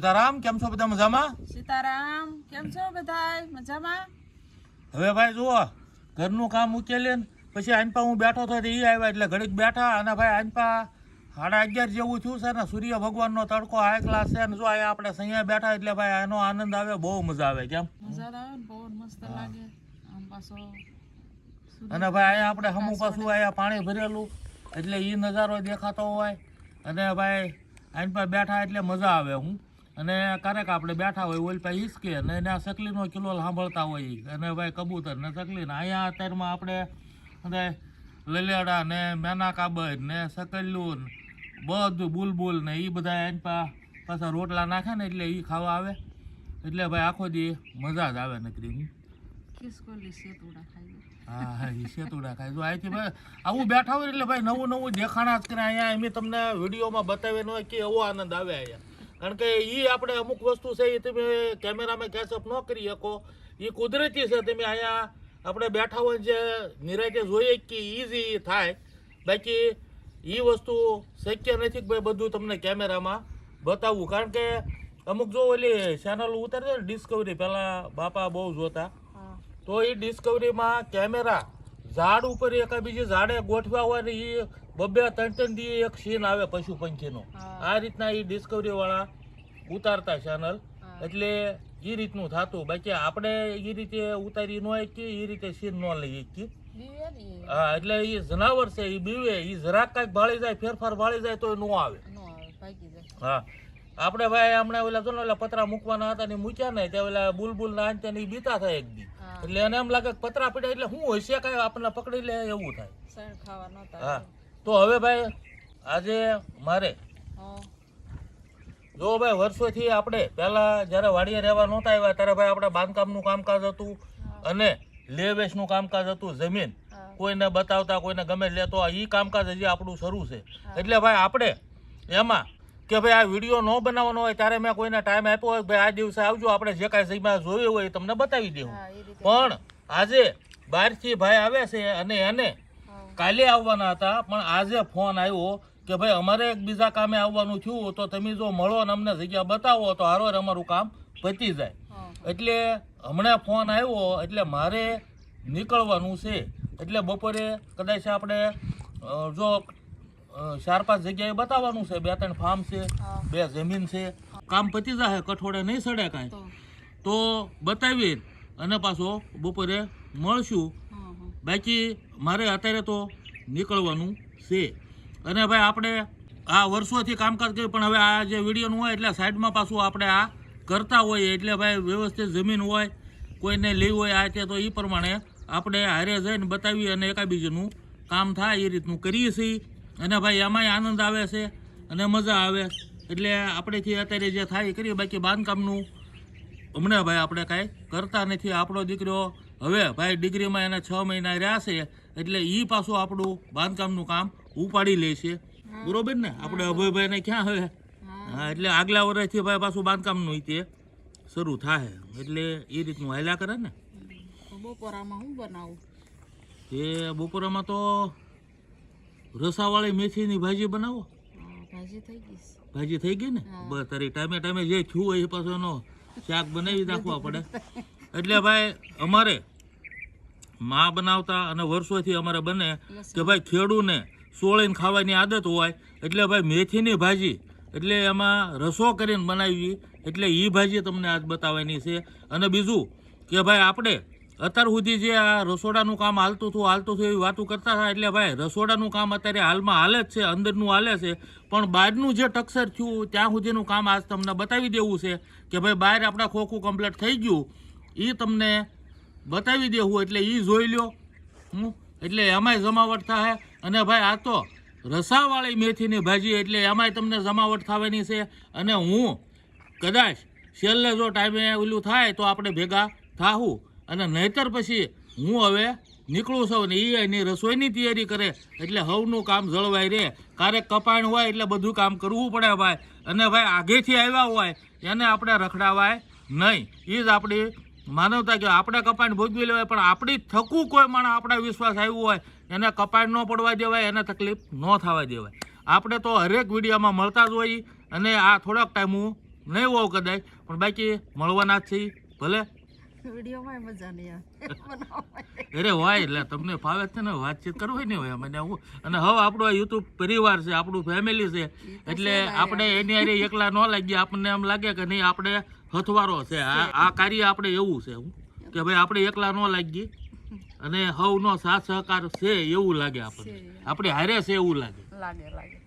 સીતારામ કેમ છો બધા મજામાં? સીતારામ કેમ છો બધા મજામાં? હવે ભાઈ જુઓ ઘરનું કામ ઉકેલે પછી આનપા હું બેઠો હતો એ આવ્યા એટલે ઘડીક બેઠા અને ભાઈ આનપા સાડા અગિયાર જેવું થયું છે ને સૂર્ય ભગવાનનો તડકો હાઈ ક્લાસ છે ને જો અહીંયા આપણે સૈયા બેઠા એટલે ભાઈ એનો આનંદ આવે બહુ મજા આવે કેમ? મજા આવે ને મસ્ત લાગે. અને ભાઈ અહીંયા આપણે હમું પાછું અહીંયા પાણી ભરેલું એટલે એ નજારો દેખાતો હોય. અને ભાઈ આની પર બેઠા એટલે મજા આવે હું અને ક્યારેક આપણે બેઠા હોય ઓલ પાસે હિસકે અને એના સકલીનો કિલો સાંભળતા હોય. અને ભાઈ કબૂતર ને સકલીને અહીંયા અત્યારમાં આપણે લલેડા ને મેના કાબજ ને સકલ્યું ને બધું બુલબુલ ને એ બધા એની પા પાછા રોટલા નાખે ને એટલે એ ખાવા આવે. એટલે ભાઈ આખો દી મજા જ આવે નકરી. હા હા ઈ સેતુડા ખાય. જો અહીંથી ભાઈ આવું બેઠા હોય એટલે ભાઈ નવું નવું દેખાણા જ કરે. અહીંયા એમ તમને વિડીયોમાં બતાવેલું હોય કે એવો આનંદ આવે અહીંયા. કારણ કે એ આપણે અમુક વસ્તુ છે એ તમે કેમેરામાં કેચઅપ ન કરી શકો. એ કુદરતી છે તમે અહીંયા આપણે બેઠા હોય જે નિરાતે જોઈએ કે ઇઝી થાય. બાકી એ વસ્તુ શક્ય નથી કે ભાઈ બધું તમને કેમેરામાં બતાવવું. કારણ કે અમુક જો ઓલી ચેનલ ઉતારે ને ડિસ્કવરી પહેલાં બાપા બહુ જોતા. તો એ ડિસ્કવરીમાં કેમેરા ઝાડ ઉપર એક બીજી ઝાડે ગોઠવા હોય ને એ બબે ત્રણ ત્રણ દી એક સીન આવે પશુ પંખીનો. આ રીતના એ ડિસ્કવરી વાળા ઉતારતા ચેનલ એટલે એ રીતનું થતું. બાકી આપણે એ રીતે ઉતારી ન કે એ રીતે સીન ન લઈએ કે બીવે હા એટલે એ જનાવર છે એ બીવે. એ જરાક કાંઈક ભાળી જાય ફેરફાર ભાળી જાય તો એ ન આવે. હા. આપણે ભાઈ હમણાં ઓલા જો ને ઓલા પતરા મૂકવાના હતા ને મૂક્યા ને ત્યાં ઓલા બુલબુલ ના અંતે ઈ બીતા થાય એક દી. એટલે એને એમ લાગે પતરા પીડા એટલે શું હશે કાંઈ? આપણને પકડી લે એવું થાય. હા. તો હવે ભાઈ આજે મારે જો ભાઈ વર્ષોથી આપણે પહેલા જ્યારે વાડીએ રહેવા નહોતા આવ્યા ત્યારે ભાઈ આપણે બાંધકામનું કામકાજ હતું અને લે વેચનું કામકાજ હતું જમીન. કોઈને બતાવતા કોઈને ગમે લેતો એ કામકાજ હજી આપણું શરૂ છે. એટલે ભાઈ આપણે એમાં કે ભાઈ આ વીડિયો ન બનાવવાનો હોય ત્યારે મેં કોઈને ટાઈમ આપ્યો હોય ભાઈ આ દિવસે આવજો આપણે જે કાંઈ જગ્યા જોયું હોય એ તમને બતાવી રીતે પણ આજે બહારથી ભાઈ આવે છે અને એને કાલે આવવાના હતા પણ આજે ફોન આવ્યો કે ભાઈ અમારે એક બીજા કામે આવવાનું થયું તો તમે જો મળો અને અમને જગ્યા બતાવો તો હારો અમારું કામ પતી જાય. એટલે હમણાં ફોન આવ્યો એટલે મારે નીકળવાનું છે. એટલે બપોરે કદાચ આપણે જો ચાર પાંચ જગ્યાએ બતાવવાનું છે. બે ત્રણ ફાર્મ છે બે જમીન છે. કામ પતી જાય કઠોળે નહીં સડે કાંઈ. તો. બતાવી અને પાછો બપોરે મળશું. બાકી મારે અત્યારે તો નીકળવાનું છે. અને ભાઈ આપણે આ વર્ષોથી કામકાજ કર્યું પણ હવે આ જે વિડીયોનું હોય એટલે સાઈડમાં પાછું આપણે આ કરતા હોઈએ. એટલે ભાઈ વ્યવસ્થિત જમીન હોય કોઈને લેવી હોય આ તે તો એ પ્રમાણે આપણે હારે જઈને બતાવી અને એકાબીજાનું કામ થાય એ રીતનું કરીએ છીએ. અને ભાઈ એમાંય આનંદ આવે છે અને મજા આવે. એટલે આપણેથી અત્યારે જે થાય કરીએ. બાકી બાંધકામનું હમણાં ભાઈ આપણે કાંઈ કરતા નથી. આપણો દીકરો હવે ભાઈ ડિગ્રીમાં એના છ મહિના રહ્યા છે એટલે એ પાછું આપણું બાંધકામનું કામ ઉપાડી લે છે. બરોબર ને? આપણે અભયભાઈને ક્યાં હવે? હા. એટલે આગલા વર્ષથી ભાઈ પાછું બાંધકામનું તે શરૂ થાય. એટલે એ રીતનું હાલ્યા કરે ને? બપોરામાં હું બનાવું? એ બપોરામાં તો રસાવાળી મેથીની ભાજી બનાવો? ભાજી થઈ ગઈ ભાજી થઈ ગઈ ને? બસ તારી ટાઈમે ટાઈમે જે થયું હોય એ પાછું એનો શાક બનાવી નાખવા પડે. એટલે ભાઈ અમારે માં બનાવતા અને વર્ષોથી અમારે બને કે ભાઈ ખેડૂને સોળીને ખાવાની આદત હોય એટલે ભાઈ મેથીની ભાજી એટલે એમાં રસો કરીને બનાવી એટલે એ ભાજી તમને આજ બતાવવાની છે. અને બીજું કે ભાઈ આપણે અત્યાર સુધી જે આ રસોડાનું કામ હાલતું હતું હાલતું હતું એવી વાતો કરતા હતા. એટલે ભાઈ, રસોડાનું કામ અત્યારે હાલમાં હાલે જ છે, અંદરનું હાલે છે. પણ બહારનું જે ટક્સર થયું, ત્યાં સુધીનું કામ આજ તમને બતાવી દેવું છે કે ભાઈ, બહાર આપણા ખોખું કમ્પ્લીટ થઈ ગયું. એ તમને બતાવી દેવું, એટલે એ જોઈ લ્યો. હું એટલે એમાંય જમાવટ થાય. અને ભાઈ, આ તો રસાવાળી મેથીની ભાજી, એટલે એમાંય તમને જમાવટ થવાની છે. અને હું કદાચ છેલ્લે જો ટાઈમે ઓલું થાય તો આપણે ભેગા થાવું અને નહીતર પછી હું હવે નીકળું છું ને એ એની રસોઈની તૈયારી કરે. એટલે હવનું કામ જળવાય રહે. ક્યારેક કપાણ હોય એટલે બધું કામ કરવું પડે ભાઈ. અને ભાઈ આગેથી આવ્યા હોય એને આપણે રખડાવાય નહીં. એ જ આપણી માનવતા કે આપણે કપાણ ભોગવી લેવાય, પણ આપણી થકું કોઈ માણસ આપણા વિશ્વાસ આવ્યું હોય, એને કપાણ ન પડવા દેવાય, એને તકલીફ ન થવા દેવાય. આપણે તો હરેક વિડીયોમાં મળતા જ હોઈએ અને આ થોડાક ટાઈમ હું નહીં હોઉં કદાચ, પણ બાકી મળવાના જ છે ઈ. ભલે. વિડીયોમાં મજા નહીં અરે હોય એટલે તમને ફાવે છે ને વાતચીત કરવી હોય ને હોય મને હું અને હવે આપણો આ યુટ્યુબ પરિવાર છે આપણું ફેમિલી છે. એટલે આપણે એની હારે એકલા ન લાગીએ. આપણને એમ લાગે કે નહીં આપણે હથવારો છે. આ આ કાર્ય આપણે એવું છે. હું કે ભાઈ આપણે એકલા ન લાગીએ. અને હવનો સાથ સહકાર છે એવું લાગે આપણને. આપણે હારે છે એવું લાગે. લાગે લાગે.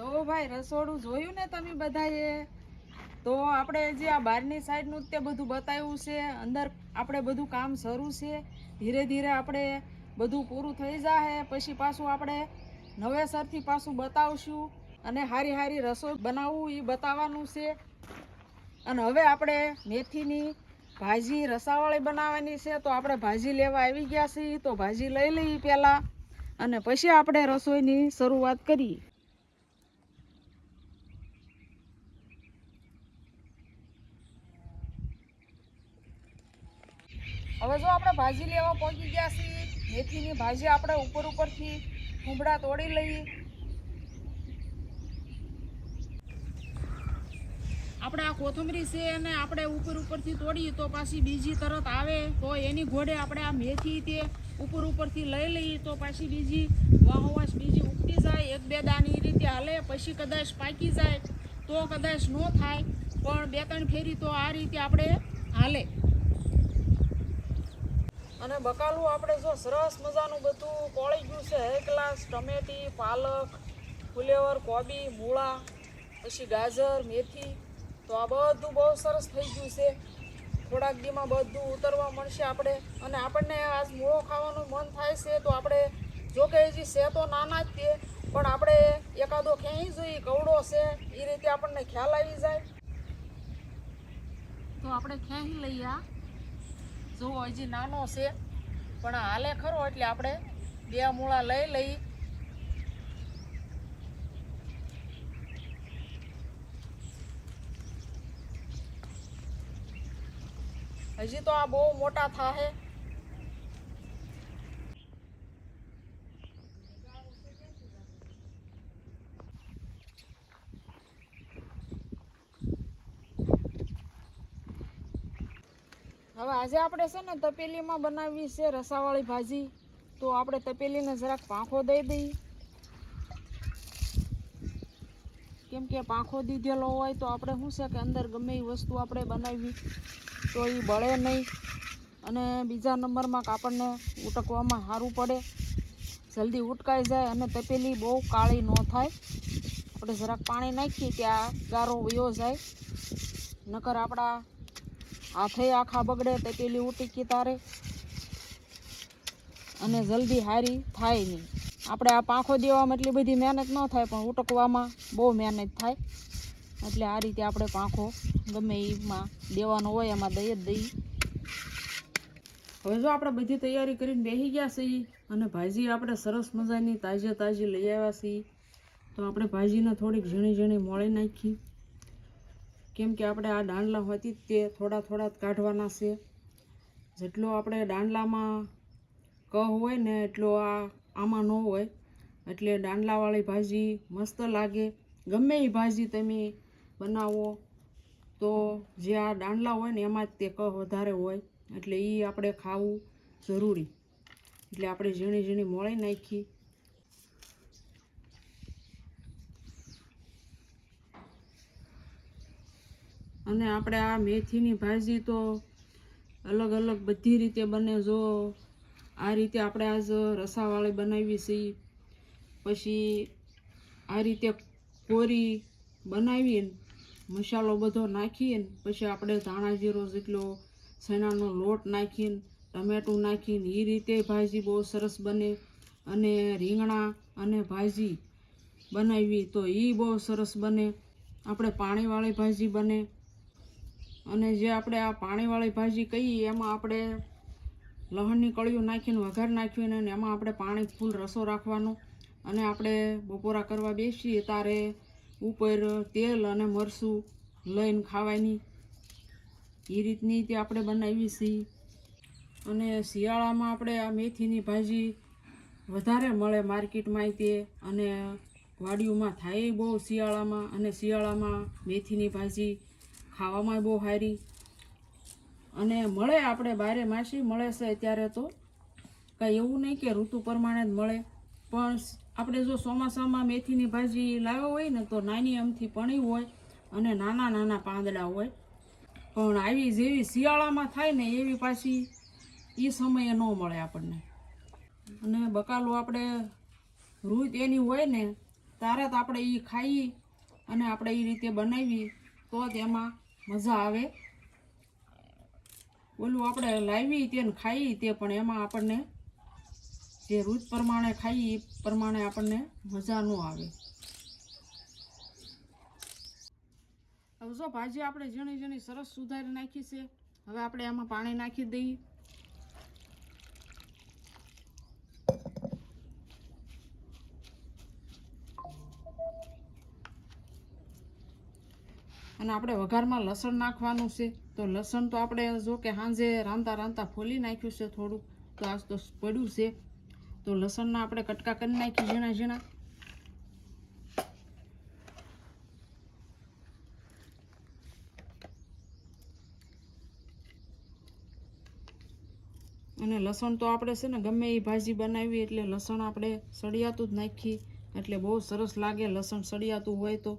જો ભાઈ રસોડું જોયું ને તમે બધાએ? તો આપણે જે આ બહારની સાઈડનું તે બધું બતાવ્યું છે, અંદર આપણે બધું કામ શરૂ છે, ધીરે ધીરે આપણે બધું પૂરું થઈ જાય પછી પાછું આપણે નવેસરથી પાછું બતાવશું અને હારી હારી રસોઈ બનાવવું એ બતાવવાનું છે. અને હવે આપણે મેથીની ભાજી રસાવાળી બનાવવાની છે, તો આપણે ભાજી લેવા આવી ગયા છીએ, તો ભાજી લઈ લઈએ પહેલાં અને પછી આપણે રસોઈની શરૂઆત કરીએ. હવે જો આપણે ભાજી લેવા પહોંચી ગયા છીએ, મેથીની ભાજી આપણે ઉપર ઉપરથી કુંબળા તોડી લઈએ. આપણે આ કોથમરી છે અને આપણે ઉપર ઉપરથી તોડીએ તો પાછી બીજી તરત આવે, તો એની ઘોડે આપણે આ મેથી તે ઉપર ઉપરથી લઈ લઈએ તો પાછી બીજી વાહોવાશ બીજી ઉપટી જાય, એક બે દાની રીતે હાલે, પછી કદાચ પાકી જાય, તો કદાચ ન થાય, પણ બે ત્રણ ફેરી તો આ રીતે આપણે હાલે. અને બકાલું આપણે જો સરસ મજાનું બધું કોળી ગયું છે. ગ્લાસ ટમેટી, પાલક, ફુલેવર, કોબી, મૂળા, પછી ગાજર, મેથી. તો આ બધું બહુ સરસ થઈ ગયું છે. થોડાક દીમાં બધું ઉતરવા મળશે આપણે. અને આપણને આજ મૂળો ખાવાનું મન થાય છે તો આપણે, જો કે હજી છે તો નાના જ તે પણ આપણે એકાદો ક્યાંય જોઈએ કવડો છે, એ રીતે આપણને ખ્યાલ આવી જાય. તો આપણે ક્યાંય લઈએ આ જો હજી નાનો છે. પણ હાલે ખરો, એટલે આપણે બે મૂળા લઈ લઈ. હજી તો આ બહુ મોટા થાહે હવે આજે આપણે છે ને તપેલીમાં બનાવવી છે રસાવાળી ભાજી. તો આપણે તપેલીને જરાક પાંખો દઈ દઈએ કેમ કે પાંખો દીધેલો હોય તો આપણે શું છે કે અંદર ગમે એ વસ્તુ આપણે બનાવવી તો એ બળે નહીં. અને બીજા નંબરમાં કાપડને ઉટકવામાં સારું પડે. જલ્દી ઉટકાઈ જાય અને તપેલી બહુ કાળી ન થાય. આપણે જરાક પાણી નાખીએ ત્યાં ગારો વયો જાય. નકર આપણા હાથે આખા બગડે તપેલી ઉટીકી તારે. અને જલ્દી હારી થાય નહીં. આપણે આ પાંખો દેવામાં એટલી બધી મહેનત ન થાય, પણ ઉટકવામાં બહુ મહેનત થાય. એટલે આ રીતે આપણે પાંખો ગમે એમાં દેવાનો હોય, એમાં દઈ જ દઈએ. હવે જો આપણે બધી તૈયારી કરીને બેસી ગયા છીએ અને ભાજી આપણે સરસ મજાની તાજે તાજી લઈ આવ્યા છીએ, તો આપણે ભાજીને થોડીક ઝીણી ઝીણી મોળી નાખી. કેમ કે આપણે આ દાંડલા હોતી તે થોડા થોડા જ કાઢવાના છે. જેટલો આપણે દાંડલામાં ક હોય ને એટલો આ આમાં ન હોય. એટલે દાંડલાવાળી ભાજી મસ્ત લાગે. ગમે એ ભાજી તમે બનાવો તો જે આ દાંડલા હોય ને એમાં જ તે ક વધારે હોય. એટલે એ આપણે ખાવું જરૂરી. એટલે આપણે ઝીણી ઝીણી મોળી નાખી. અને આપણે આ મેથીની ભાજી તો અલગ અલગ બધી રીતે બને જો. આ રીતે આપણે આજ રસાવાળી બનાવી છીએ પછી આ રીતે કોરી બનાવીને મસાલો બધો નાખીને પછી આપણે ધાણા જીરો જેટલો ચણાનો લોટ નાખીને ટમેટું નાખીને એ રીતે ભાજી બહુ સરસ બને. અને રીંગણા અને ભાજી બનાવી તો એ બહુ સરસ બને. આપણે પાણીવાળી ભાજી બને. અને જે આપણે આ પાણીવાળી ભાજી કહીએ, એમાં આપણે લહણની કળીઓ નાખીને વઘાર નાખ્યું અને એમાં આપણે પાણી ફૂલ રસો રાખવાનો અને આપણે બપોરા કરવા બેસીએ તારે ઉપર તેલ અને મરચું લઈને ખાવાની. એ રીતની તે આપણે બનાવી છીએ. અને શિયાળામાં આપણે આ મેથીની ભાજી વધારે મળે માર્કેટમાં તે અને વાડીઓમાં થાય બહુ શિયાળામાં અને શિયાળામાં મેથીની ભાજી ખાવામાં બહુ સારી અને મળે આપણે બારે માસી, મળે છે અત્યારે તો. કાંઈ એવું નહીં કે ઋતુ પ્રમાણે જ મળે. પણ આપણે જો ચોમાસામાં મેથીની ભાજી લાવ્યો હોય ને તો નાની અમથી પણી હોય અને નાના નાના પાંદડા હોય. પણ આવી જેવી શિયાળામાં થાય ને એવી પાછી એ સમયે ન મળે આપણને. અને બકાલું આપણે રૂત એની હોય ને ત્યારે જ આપણે એ ખાઈ અને આપણે એ રીતે બનાવી તો એમાં મજા આવે. ઓલું આપણે લાવી તે ને ખાઈ તે પણ એમાં આપણને જે રૂચ પ્રમાણે ખાઈ એ પ્રમાણે આપણને મજા ન આવે. હવે જો ભાજી આપણે ઝીણી ઝીણી સરસ સુધારી નાખી છે. હવે આપણે એમાં પાણી નાખી દઈએ. અને આપણે વઘારમાં લસણ નાખવાનું છે. તો લસણ તો આપણે જો કે સાંજે રાંધતા રાંધતા ફોલી નાખ્યું છે થોડું. તો આજ તો પડ્યું છે. તો લસણના આપણે કટકા કરી નાખી ઝીણા ઝીણા. અને લસણ તો આપણે છે ને ગમે એ ભાજી બનાવી એટલે લસણ આપણે સળિયાતું જ નાખી એટલે બહુ સરસ લાગે લસણ સળિયાતું હોય તો.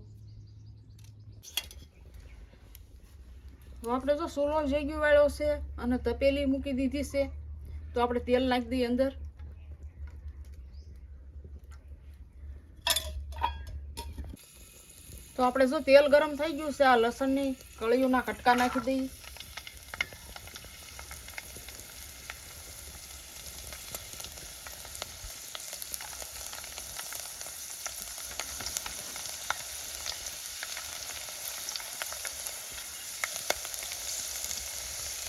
આપણે જો સોલો જેગ્યુ વાળો છે અને તપેલી મૂકી દીધી છે. તો આપણે તેલ નાખી દઈએ અંદર. તો આપણે જો તેલ ગરમ થઈ ગયું છે, આ લસણની કળીઓના કટકા નાખી દઈએ.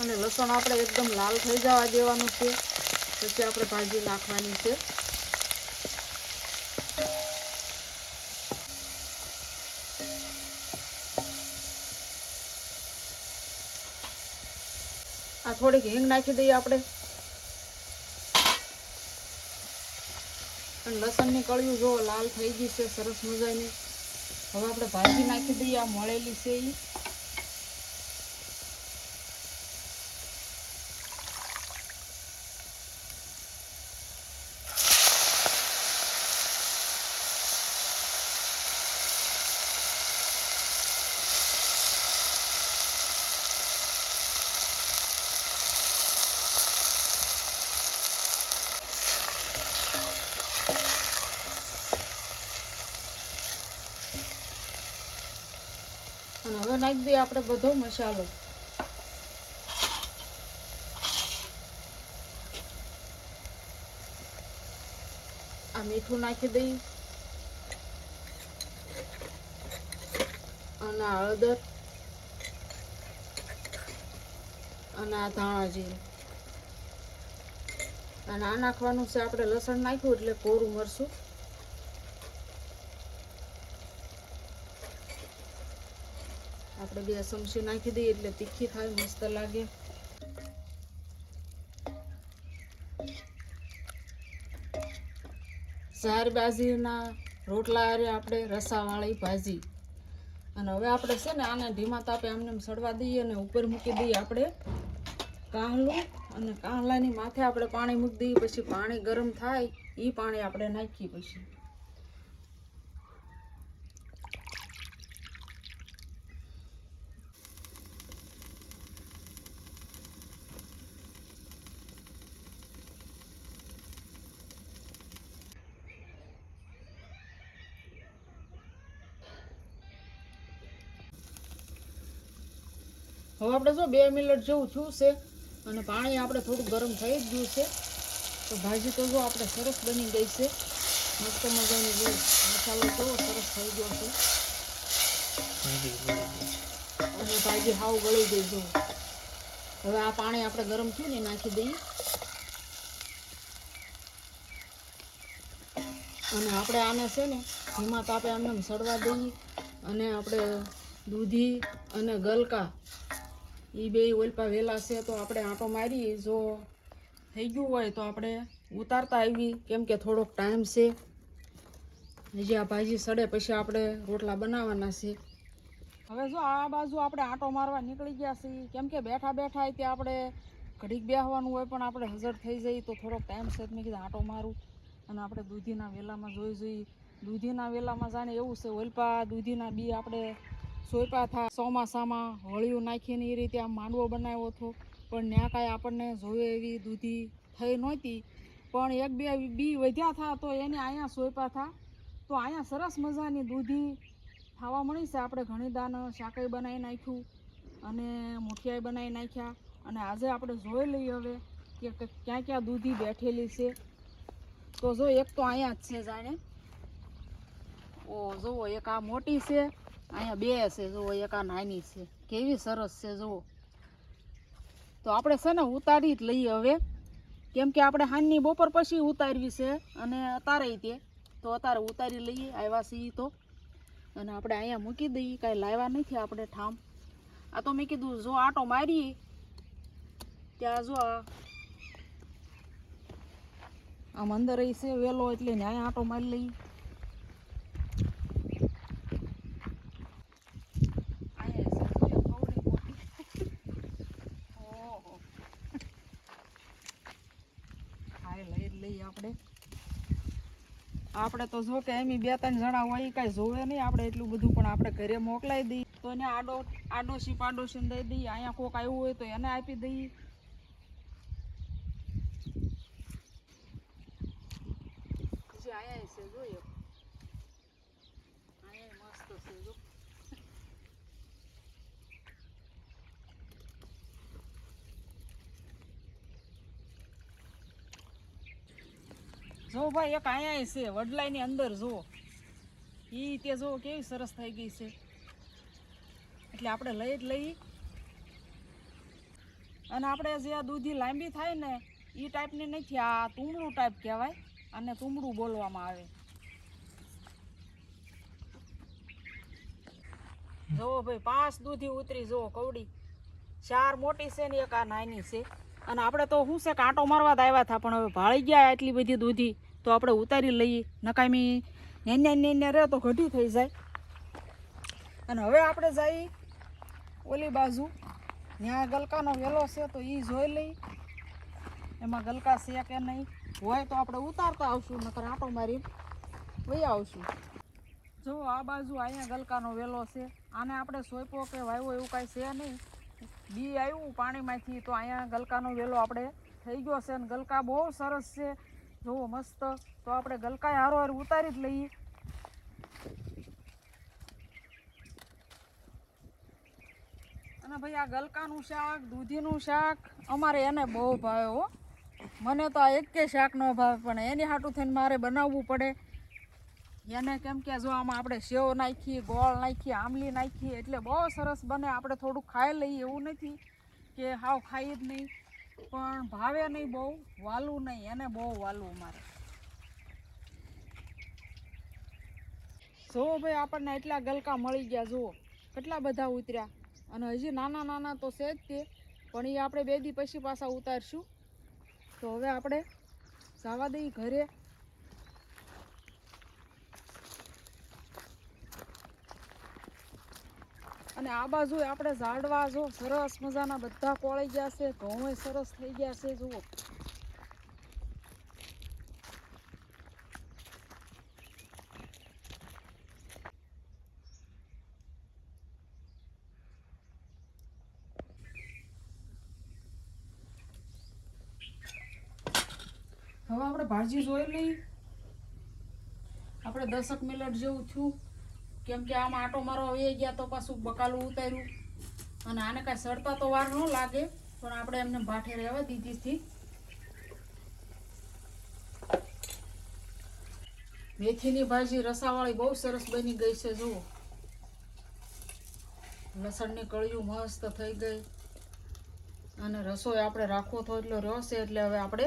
અને લસણ આપણે એકદમ લાલ થઈ જવા દેવાનું છે. પછી આપણે ભાજી નાખવાની છે. આ થોડીક હિંગ નાખી દઈએ આપણે. અને લસણની કળિયું જો લાલ થઈ ગઈ છે, સરસ મજાની. હવે આપણે ભાજી નાખી દઈએ, આ મળેલી છે એ નાખી દઈએ, આપણે બધો મસાલો. આ મીઠું નાખી દઈ અને હળદર. અને આ ધાણા જીરું. અને આ નાખવાનું છે, આપણે લસણ નાખ્યું એટલે કોરું મરશું આપણે બે સમસી નાખી દઈએ એટલે તીખી થાય, મસ્ત લાગે. બાજીના રોટલા આરે આપણે રસાવાળી ભાજી. અને હવે આપણે છે ને આને ધીમા તાપે આમને સડવા દઈએ અને ઉપર મૂકી દઈએ આપણે કાંલું અને કાંલાની માથે આપણે પાણી મૂકી દઈએ, પછી પાણી ગરમ થાય એ પાણી આપણે નાખીએ પછી. આપણે જો બે મિનિટ જેવું થયું છે અને પાણી આપણે થોડું ગરમ થઈ જ ગયું છે. તો ભાજી તો જો આપણે સરસ બની ગઈ છે. મસ્ત મજાની જે મસાલો કેવો સરસ થઈ ગયો છે. અને ભાજી હાવ ગળી ગઈ જો. હવે આ પાણી આપણે ગરમ થયું ને નાખી દઈએ. અને આપણે આને છે ને ધીમા તાપે આમને આમ સડવા દઈએ. અને આપણે દૂધી અને ગલકા એ બે ઓલપા વેલા છે તો આપણે આંટો મારી, જો થઈ ગયું હોય તો આપણે ઉતારતા આવી કેમ કે થોડોક ટાઈમ છે. હજી આ ભાજી સડે પછી આપણે રોટલા બનાવવાના છે. હવે જો આ બાજુ આપણે આંટો મારવા નીકળી ગયા છીએ. કેમ કે બેઠા બેઠા ત્યાં આપણે ઘડીક બેહવાનું હોય પણ આપણે હજર થઈ જઈએ તો થોડોક ટાઈમ છે મેં કીધું આંટો મારું. અને આપણે દૂધીના વેલામાં જોઈ જોઈ, દૂધીના વેલામાં જાણે એવું છે ઓલપા, દૂધીના બી આપણે સોયપા થા, ચોમાસામાં હોળિયું નાખીને એ રીતે આમ માંડવો બનાવ્યો હતો. પણ ત્યાં કાંઈ આપણને જોઈએ એવી દૂધી થઈ નહોતી. પણ એક બે બી વધ્યા થા તો એને અહીંયા સોયપા થા. તો અહીંયા સરસ મજાની દૂધી ખાવા મળી છે. આપણે ઘણી દાન શાકાઈ બનાવી નાખ્યું અને મુઠિયાઈ બનાવી નાખ્યા. અને આજે આપણે જોઈ લઈએ હવે કે ક્યાં ક્યાં દૂધી બેઠેલી છે. તો જો એક તો અહીંયા જ છે જાણે. ઓ, જુઓ, એક આ મોટી છે. અહીંયા બે છે, જુઓ, એક આ નાની છે. કેવી સરસ છે, જુઓ. તો આપણે છે ને ઉતારી જ લઈએ હવે. કેમ કે આપણે હાનની બપોર પછી ઉતારવી છે અને અતારે તે. તો અત્યારે ઉતારી લઈએ, આવ્યા છીએ તો. અને આપણે અહીંયા મૂકી દઈએ, કાંઈ લાવ્યા નથી આપણે ઠામ. આ તો મેં કીધું, જો આટો મારીએ, ત્યાં જો આમ અંદર છે, વેલો એટલે ન્યાય આટો મારી લઈએ અહીંયા છે જો કવડી મોટી. ઓહો. હાય લઈ જ લઈએ આપણે આપણે તો જો કે એમ બે ત્રણ જણા હોય કાંઈ જોવે નહીં. આપણે એટલું બધું પણ આપણે ઘરે મોકલાવી દઈએ. તો એને આડો આડોશી પાડોશીને દઈ દઈએ. અહીંયા કોક આવ્યું હોય તો એને આપી દઈએ પછી અહીંયા છે જોઈએ અહીંયા મસ્ત છે જો જો ભાઈ, એક અહીંયા છે વડલાઈની અંદર જુઓ. એ તે જુઓ કેવી સરસ થઈ ગઈ છે. એટલે આપણે લઈ જ લઈ અને આપણે જે આ દૂધી લાંબી થાય ને એ ટાઈપની નથી, આ તુમડું ટાઈપ કહેવાય, અને તુમડું બોલવામાં આવે. જોવો ભાઈ, પાંચ દૂધી ઉતરી, જુઓ કવડી. ચાર મોટી છે ને એક આ નાની છે. અને આપણે તો શું છે કાંટો મારવા જ આવ્યા હતા, પણ હવે ભાળી ગયા એટલી બધી દૂધી. તો આપણે ઉતારી લઈએ. નકામી નેન્યા નેન્યા રહે તો ઘટી થઈ જાય. અને હવે આપણે જઈ ઓલી બાજુ. ત્યાં ગલકાનો વેલો છે તો એ જોઈ લઈ. એમાં ગલકા છે કે નહીં? હોય તો આપણે ઉતારતા આવશું, નકર આંટો મારી વહી આવશું. જો આ બાજુ અહીંયા ગલકાનો વેલો છે. આને આપણે સોયપો કે વાવ્યો એવું કાંઈ છે નહીં. બી આવ્યું પાણીમાંથી તો અહીંયા ગલકાનો વેલો આપણે થઈ ગયો છે. અને ગલકા બહુ સરસ છે. જુઓ મસ્ત. તો આપણે ગલકાય હારો હાર ઉતારી જ લઈએ. અને ભાઈ આ ગલકાનું શાક, દૂધીનું શાક, અમારે એને બહુ ભાવે હો. મને તો આ એક શાક નો ભાવે, પણ એની હાટું થઈને મારે બનાવવું પડે. એને કેમ કે જો આમાં આપણે સેવ નાખીએ, ગોળ નાખીએ આમલી નાખીએ, એટલે બહુ સરસ બને. આપણે થોડુંક ખાઈ લઈએ એવું નથી કે હાવ ખાઈ જ નહીં. પણ ભાવે નહીં બહુ, વાલું નહીં, એને બહુ વાલું મારે જુઓ ભાઈ, આપણને એટલા ગલકા મળી ગયા, જુઓ. કેટલા બધા ઉતર્યા. અને હજી નાના નાના તો છે જ તે, પણ એ આપણે બે દી પછી પાછા ઉતારશું. તો હવે આપણે જવા દઈએ ઘરે. અને આ બાજુ આપણે ઝાડવા જો, સરસ મજાના બધા કોળી ગયા છે ઘઉં સરસ થઈ ગયા છે, જુઓ. હવે આપણે ભાજી જોઈ લઈ આપણે દસક મિનિટ જેવું થયું. કેમ કે આમ આટો મારો આવી ગયા તો પાછું બકાલું ઉતાર્યું. અને આને કાંઈ સડતા તો વાર ન લાગે, પણ આપણે એમને ભાઠે રહેવા દીધીથી મેથીની ભાજી રસાવાળી બહુ સરસ બની ગઈ છે, જુઓ. લસણની કળિયું મસ્ત થઈ ગઈ. અને રસોઈ આપણે રાખવો તો એટલો રહેશે એટલે હવે આપણે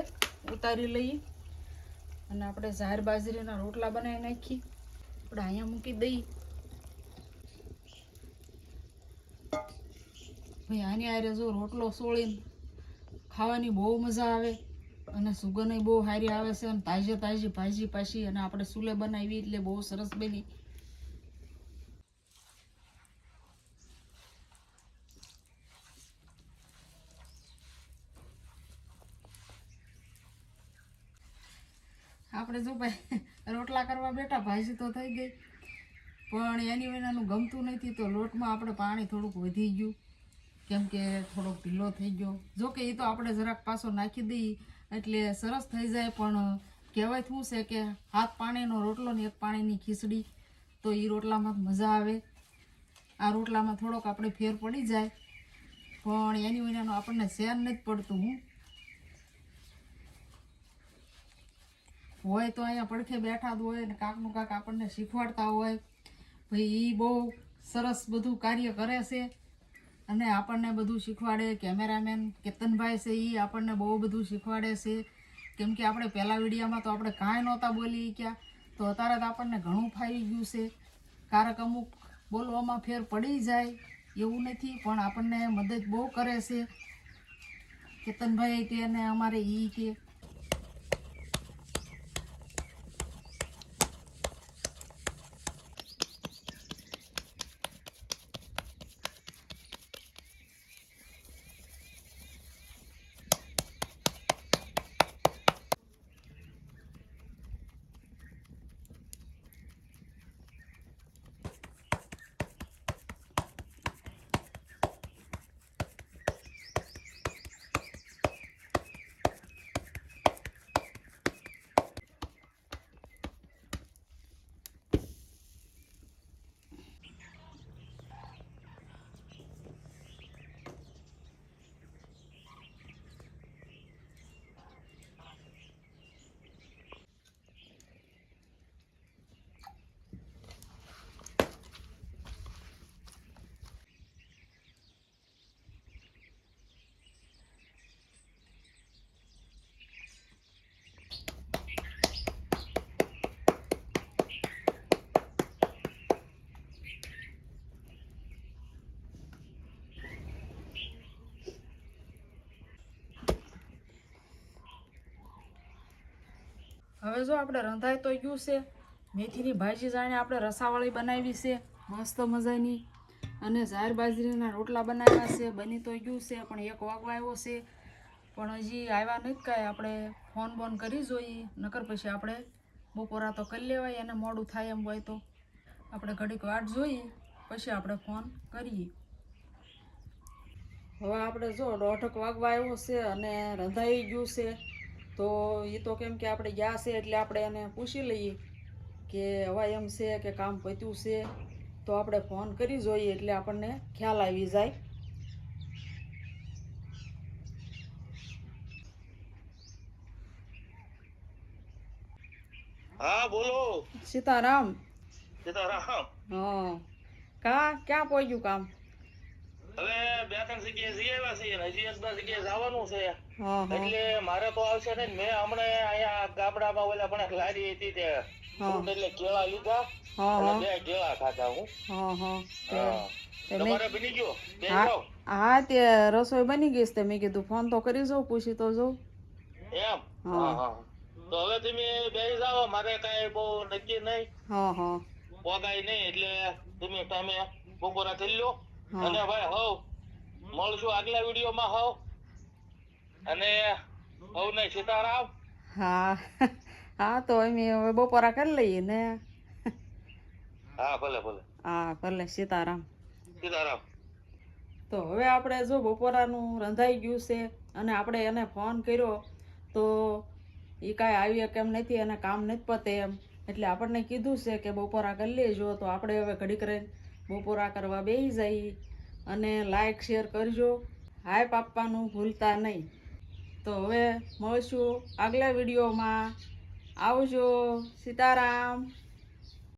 ઉતારી લઈએ. અને આપણે ઝાર બાજરીના રોટલા બનાવી નાખી. આપણે અહીંયા મૂકી દઈએ. ભાઈ, આની આરે જો રોટલો સોળીને ખાવાની બહુ મજા આવે અને સુગંધ બહુ સારી આવે છે અને તાજી તાજી ભાજી પાછી અને આપણે ચૂલે બનાવી એટલે બહુ સરસ બની. આપણે જો ભાઈ, રોટલા કરવા બેઠા, ભાજી તો થઈ ગઈ. પણ એની વિનાનું ગમતું નથી, તો લોટમાં આપણે પાણી થોડુંક વધી ગયું. કેમ કે થોડોક ઢીલો થઈ ગયો. જો કે એ તો આપણે જરાક પાછો નાખી દઈએ, એટલે સરસ થઈ જાય. પણ કહેવાય શું છે કે હાથ પાણીનો રોટલો ને એક પાણીની ખીચડી, તો એ રોટલામાં મજા આવે. આ રોટલામાં થોડોક આપણે ફેર પડી જાય. પણ એની વિનાનું આપણને શેર નથી પડતું હું. હોય તો અહીંયા પડખે બેઠા જ હોય ને કાકનું કાક આપણને શીખવાડતા હોય. ભાઈ એ બહુ સરસ બધું કાર્ય કરે છે. અને આપણને બધું શીખવાડે. કેમેરામેન કેતનભાઈ છે એ આપણને બહુ બધું શીખવાડે છે. કેમ કે આપણે પહેલાં વિડીયામાં તો આપણે કાંઈ નહોતા બોલી ક્યાં તો અત્યારે તો આપણને ઘણું ફાવી ગયું છે. કારક અમુક બોલવામાં ફેર પડી જાય એવું નથી, પણ આપણને મદદ બહુ કરે છે. કેતનભાઈ કે અને અમારે એ કે હવે જો આપણે રંધાઈ તો ગયું છે. મેથીની ભાજી જાણે આપણે રસાવાળી બનાવી છે. મસ્ત મજાની. અને ઝાર બાજરીના રોટલા બનાવ્યા છે. બની તો ગયું છે, પણ એક વાગવા આવ્યો છે. પણ હજી આવ્યા નથી કાંઈ. આપણે ફોન બોન કરી જોઈએ. નકર પછી આપણે બપોરા તો કરી લેવાય અને મોડું થાય એમ હોય તો. આપણે ઘડીક વાટ જોઈએ, પછી આપણે ફોન કરીએ. હવે આપણે જો દોઢક વાગવા આવ્યો છે અને રંધાઈ ગયું છે. તો એ તો કેમ કે આપણે ગયા છે એટલે આપણે એને પૂછી લઈએ કે હવા એમ છે કે કામ પત્યું છે તો આપણે ફોન કરી જોઈએ એટલે આપણને ખ્યાલ આવી જાય. હા બોલો. સીતારામ. સીતારામ. હા. કા? ક્યાં પહોંચ્યું કામ? હવે બે ત્રણ જગ્યાએ જઈ આવ્યા છીએ હજી એક બે જગ્યાએ જવાનું છે. એટલે મારે તો આવશે ને મેં હમણાં અહીંયા ગામડામાં ઓલા પણ લારી હતી તે એટલે કેળા લીધા. અને બે કેળા ખાધા હું. હા તે હા. તે મેં તમારે બની ગયો? બે હા તે રસોઈ બની ગઈ છે મેં કીધું ફોન તો કરી જાઉં પૂછી તો જાઉં. એમ? હા. હા તો હવે તમે બે જાઓ. મારે કાંઈ બહુ નક્કી નહીં. હા હા. પોગાય નહીં. એટલે તમે તમે બપોરા થઈ લો. અને ભાઈ હવ મળશું આગલા વિડીયોમાં હવ. અને હવ ને સીતારામ. હા હા તો અમે હવે બપોરા કરી લઈએ ને. હા ભલે ભલે. હા ભલે સીતારામ. સીતારામ. તો હવે આપણે જો બપોરાનું રંધાઈ ગયું છે અને આપણે એને ફોન કર્યો તો એ કાંઈ આવી કેમ નથી અને કામ નથી પતે એમ. એટલે આપણને કીધું છે કે બપોરા કરી લેજો તો આપણે હવે ઘડીક રહીને બપોરા કરવા બેસી જઈએ અને લાઈક શેર કરજો. હાઈપ આપવાનું ભૂલતા નહીં. તો હવે મળશું આગલા વિડીયોમાં આવજો. સીતારામ.